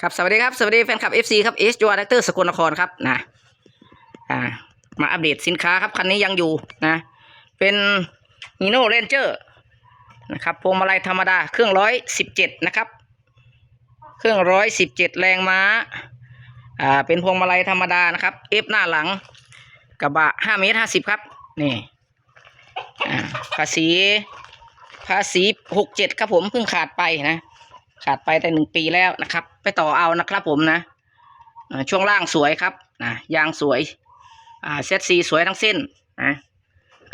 ครับสวัสดีครับสวัสดีแฟนคลับ FC ครับเอสจูอาร์เตอร์สกลนครครับนะอ่ามาอัปเดตสินค้าครับคันนี้ยังอยู่นะ เป็นฮีโน่เรนเจอร์นะครับพวงมาลัยธรรมดาเครื่องร้อยสิบเจ็ดนะครับ เครื่องร้อยสิบเจ็ดแรงม้าอ่าเป็นพวงมาลัยธรรมดานะครับเอฟหน้าหลังกระบะห้าเมตรห้าสิบครับนี่ภาษีภาษีหกเจ็ดครับผมเพิ่งขาดไปนะ ขาดไปแต่หนึ่งปีแล้วนะครับ ไปต่อเอานะครับผมนะช่วงล่างสวยครับนะยางสวยอ่าเซตซีสวยทั้งเส้นนะ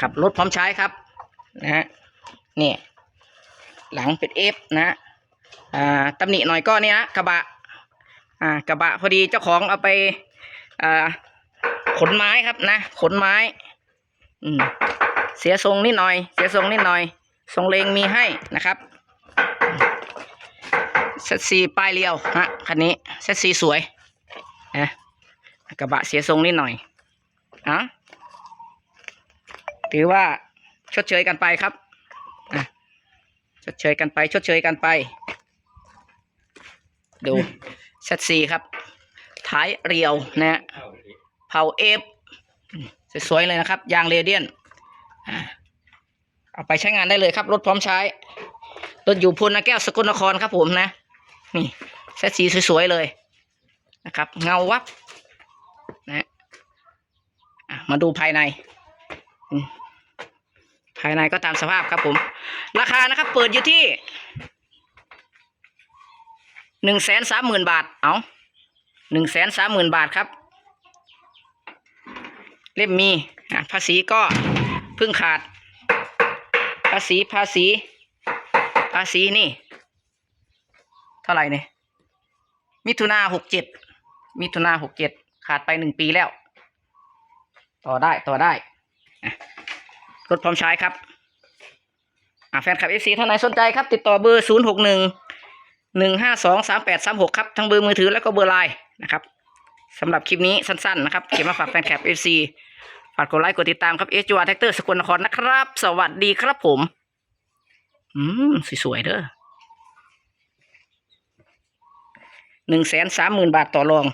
ขับรถพร้อมใช้ครับนะฮะนี่หลังเป็นเอฟนะอ่าตำหนิหน่อยก็เนี่ยกระบะอ่ากระบะพอดีเจ้าของเอาไปอ่าขนไม้ครับนะขนไม้อืมเสียทรงนิดหน่อย เสียทรงนิดหน่อยทรงเลงมีให้นะครับ ซตซีป้ายเรียวฮะคันนี้เซตซีสวยนะกระบะเสียทรงนิดหน่อยอะถือว่าชดเชยกันไปครับชดเชยกันไป ชดเชยกันไป ดูเซตซีครับท้ายเรียวนะฮะเผาเอฟสวยๆเลยนะครับ ยางเรเดียนเอาไปใช้งานได้เลยครับ รถพร้อมใช้ รถอยู่พลนาแก้วสกลนครครับผมนะ นี่เซตสีสวยๆเลยนะครับ เงาวับนะอะมาดูภายใน ภายในก็ตามสภาพครับผม ราคานะครับ เปิดอยู่ที่หนึ่งแสนสามหมื่นบาท เอาหนึ่งแสนสามหมื่นบาทครับ เล่มมีภาษีก็เพิ่งขาด ภาษีภาษี ภาษีนี่ เท่าไหร่เนี่ยมิถุนาหกเจ็ดมิถุนาหกเจ็ดขาดไปหนึ่งปีแล้ว ต่อได้ต่อได้รถพร้อมใช้ครับแฟนคลับเอฟซีท่านไหนสนใจครับ ติดต่อเบอร์ศูนย์หกหนึ่งหนึ่งห้าสองสามแปดสามหกครับ ทั้งเบอร์มือถือแล้วก็เบอร์ไลน์นะครับสำหรับคลิปนี้สั้นๆนะครับเขียนมาฝากแฟนคลับเอฟซีฝากกดไลค์กดติดตามครับเอสจูอาร์แท็กเตอร์สกลนครนะครับ สวัสดีครับผม อืม สวยๆเด้อ หนึ่งแสนสามหมื่นบาทต่อรอง